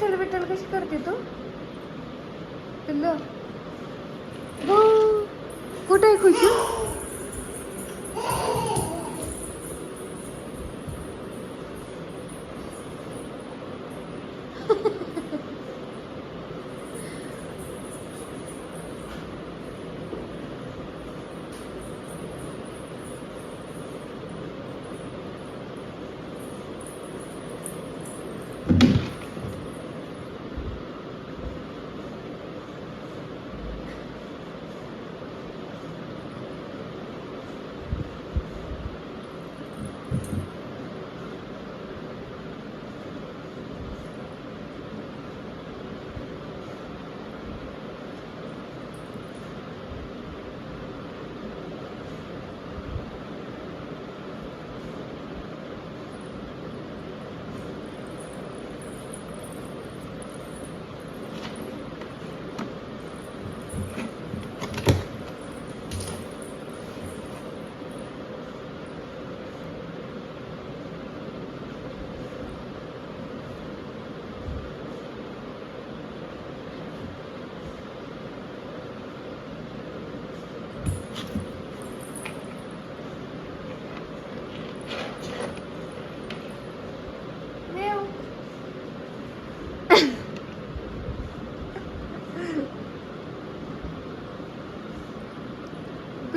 विठ्ठल विठ्ठल कशी करते तू? हॅलो हो. कुठे आहे खुशी?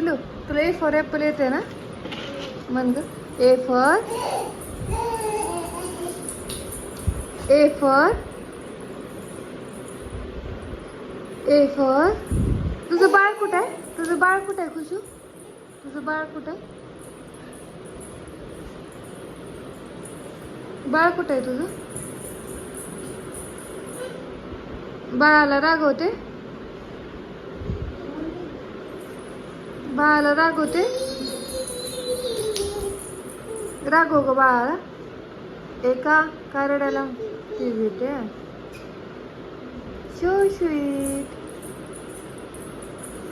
पिलू तुला ए फॉर ॲपल येते ना? म्हण ग A for A for A for तुझं बाळ कुठं आहे? तुझं बाळ कुठं आहे खुशू? तुझं बाळ कुठं आहे? बाळ कुठं आहे तुझं? बाळाला रागवते? बाळाला रागवते रागव हो ग बाळाला. एका कारड्याला ती घेते. शो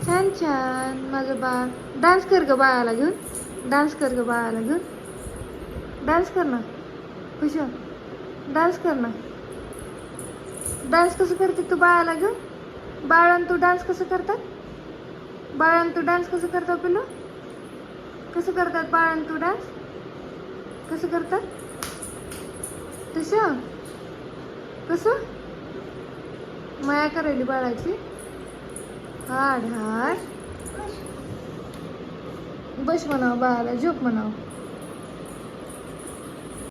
छान छान. माझं बाळ. डान्स कर ग बाळाला घेऊन. डान्स कर ग बाळाला घेऊन. डान्स कर ना. खुश हो. डान्स कर ना. डान्स कसं करते तू बाळाला घेऊन? आणि तू डान्स कसं करतात? बाळान तू डान्स कसं करतो पिलू कसं करतात बाळान तू डान्स कसं करतात? तसं? कसं? माया करायली बाळाची. हाड हाड. बस म्हणावं बाळाला झोप म्हणावं.